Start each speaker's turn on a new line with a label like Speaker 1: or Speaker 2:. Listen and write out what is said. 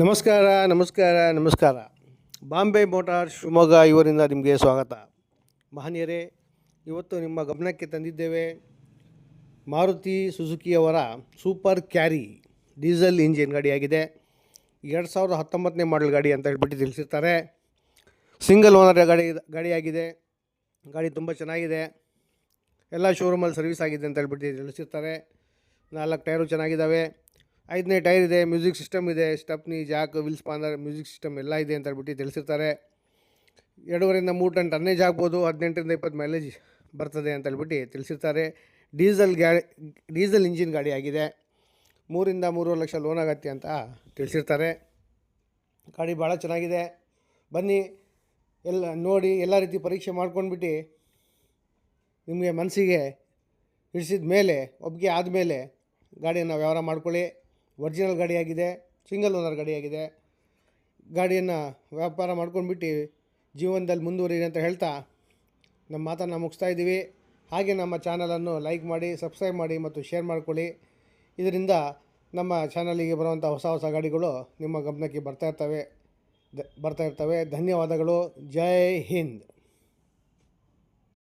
Speaker 1: ನಮಸ್ಕಾರ ನಮಸ್ಕಾರ ನಮಸ್ಕಾರ. ಬಾಂಬೆ ಮೋಟಾರ್ ಶಿವಮೊಗ್ಗ ಇವರಿಂದ ನಿಮಗೆ ಸ್ವಾಗತ. ಮಹನೀಯರೇ, ಇವತ್ತು ನಿಮ್ಮ ಗಮನಕ್ಕೆ ತಂದಿದ್ದೇವೆ ಮಾರುತಿ ಸುಜುಕಿಯವರ ಸೂಪರ್ ಕ್ಯಾರಿ ಡೀಸೆಲ್ ಇಂಜಿನ್ ಗಾಡಿಯಾಗಿದೆ ಎರಡು ಸಾವಿರದ ಹತ್ತೊಂಬತ್ತನೇ ಮಾಡಲ್ ಗಾಡಿ ಅಂತ ಹೇಳ್ಬಿಟ್ಟು ತಿಳಿಸಿರ್ತಾರೆ. ಸಿಂಗಲ್ ಓನರ್ ಗಾಡಿ ಗಾಡಿಯಾಗಿದೆ ಗಾಡಿ ತುಂಬ ಚೆನ್ನಾಗಿದೆ. ಎಲ್ಲ ಶೋರೂಮಲ್ಲಿ ಸರ್ವಿಸ್ ಆಗಿದೆ ಅಂತ ಹೇಳ್ಬಿಟ್ಟು ತಿಳಿಸಿರ್ತಾರೆ. ನಾಲ್ಕು ಟೈರು ಚೆನ್ನಾಗಿದ್ದಾವೆ. ಐದನೇ ಟೈರ್ ಇದೆ, ಮ್ಯೂಸಿಕ್ ಸಿಸ್ಟಮ್ ಇದೆ, stepney, jack wheel spanner music system ಎಲ್ಲ ಇದೆ ಅಂತ ಹೇಳ್ಬಿಟ್ಟು ತಿಳಿಸಿರ್ತಾರೆ. ಎರಡೂವರೆಯಿಂದ ಮೂರು ಟನ್ ಟನ್ನೇಜ್ ಆಗ್ಬೋದು, ಹದಿನೆಂಟರಿಂದ ಇಪ್ಪತ್ತು ಮೈಲೇಜ್ ಬರ್ತದೆ ಅಂತ ಹೇಳ್ಬಿಟ್ಟು ತಿಳಿಸಿರ್ತಾರೆ. ಡೀಸೆಲ್ ಗಾಡಿ ಡೀಸೆಲ್ ಇಂಜಿನ್ ಗಾಡಿ ಆಗಿದೆ. ಮೂರಿಂದ ಮೂರುವರೆ ಲಕ್ಷ ಲೋನ್ ಆಗತ್ತೆ ಅಂತ ತಿಳಿಸಿರ್ತಾರೆ. ಗಾಡಿ ಭಾಳ ಚೆನ್ನಾಗಿದೆ. ಬನ್ನಿ, ಎಲ್ಲ ನೋಡಿ, ಎಲ್ಲ ರೀತಿ ಪರೀಕ್ಷೆ ಮಾಡ್ಕೊಂಡ್ಬಿಟ್ಟು ನಿಮಗೆ ಮನಸ್ಸಿಗೆ ಹಿಡಿಸಿದ ಮೇಲೆ, ಒಪ್ಪಿಗೆ ಆದಮೇಲೆ ಗಾಡಿಯನ್ನು ವ್ಯವಹಾರ ಮಾಡ್ಕೊಳ್ಳಿ. ಒರಿಜಿನಲ್ ಗಾಡಿಯಾಗಿದೆ ಸಿಂಗಲ್ ಓನರ್ ಗಾಡಿಯಾಗಿದೆ ಗಾಡಿಯನ್ನು ವ್ಯಾಪಾರ ಮಾಡ್ಕೊಂಡ್ಬಿಟ್ಟು ಜೀವನದಲ್ಲಿ ಮುಂದುವರಿ ಅಂತ ಹೇಳ್ತಾ ನಮ್ಮ ಮಾತನ್ನು ಮುಗಿಸ್ತಾ ಇದ್ದೀವಿ. ಹಾಗೆ ನಮ್ಮ ಚಾನಲನ್ನು ಲೈಕ್ ಮಾಡಿ ಸಬ್ಸ್ಕ್ರೈಬ್ ಮಾಡಿ ಮತ್ತು ಶೇರ್ ಮಾಡ್ಕೊಳ್ಳಿ. ಇದರಿಂದ ನಮ್ಮ ಚಾನಲಿಗೆ ಬರುವಂಥ ಹೊಸ ಹೊಸ ಗಾಡಿಗಳು ನಿಮ್ಮ ಗಮನಕ್ಕೆ ಬರ್ತಾ ಇರ್ತವೆ. ದ, ಬರ್ತಾ ಇರ್ತವೆ. ಧನ್ಯವಾದಗಳು. ಜೈ ಹಿಂದ್.